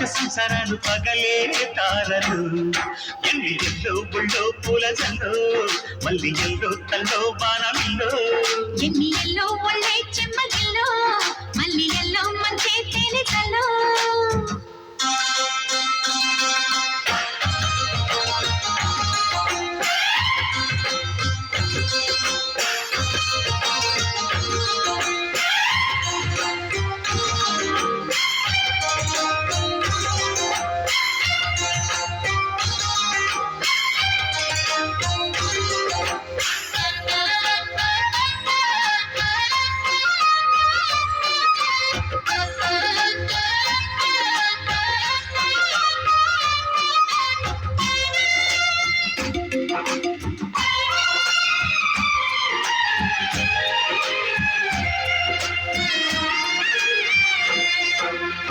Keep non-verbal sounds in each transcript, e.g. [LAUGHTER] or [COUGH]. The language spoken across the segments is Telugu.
కష్ట సంసారాలు పగలే తారలు ఎన్ని ఎల్లో బుల్డో పూల జల్లు మళ్ళీ ఎల్లో తల్లో బాణమిల్లో. ఎన్ని ఎల్లో ఒళ్ళే చెమ్మగిల్లో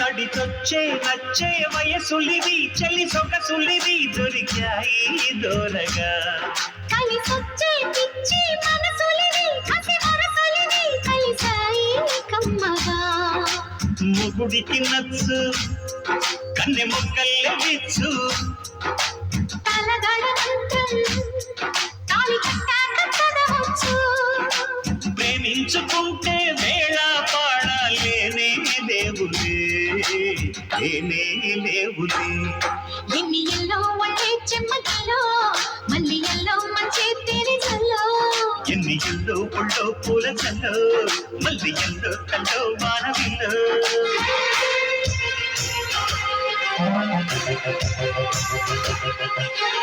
తడితొచ్చే నచ్చే వయసులివి చలి సొగసులివి దొరికాయి దూరగా. కలిసొచ్చే పిచ్చి మనసులివి కసి వరసలివి కలిసాయి కమ్మగా. మొగుడికి నచ్చు కన్నె మొక్కల్లే విచ్చు లేనే లేవులే. ఎన్ని ఎల్లో ఒళ్ళే చెమ్మగిల్లో మళ్ళీ ఎల్లో మంచి తేనె చల్లో ఎన్ని ఎల్లో ఒళ్ళో పూల చల్లో మళ్ళీ ఎల్లో కల్లో మానవిల్లో. చిటికేసి [LAUGHS]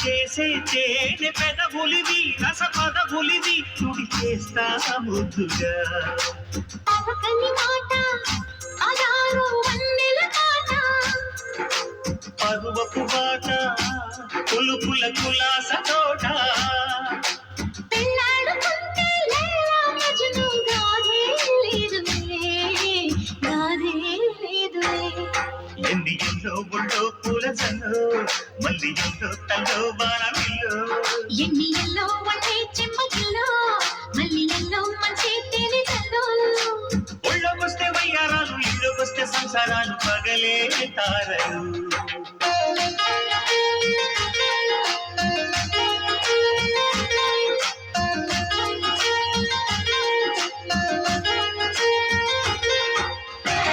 చేసే తేనె పెదవులివి రస పదవులివి తుడి చేస్తా ముద్దుగా పవకని మాట అదారు వన్నెల మాట పరువపు బాట పులుపుల కులాస ఎన్ని ఎన్నో గుళ్ళో పూల జల్లు మళ్ళీ ఎన్నో తల్లో బాణమిల్లు ఎన్ని ఎల్లో వంటే చెమ్మగిల్లో మళ్ళీ ఎల్లో మంచి తేనె చల్లో ఒళ్ళోకొస్తే వయ్యారాలు ఇళ్ళోకొస్తే సంసారాలు పగలే తారలు.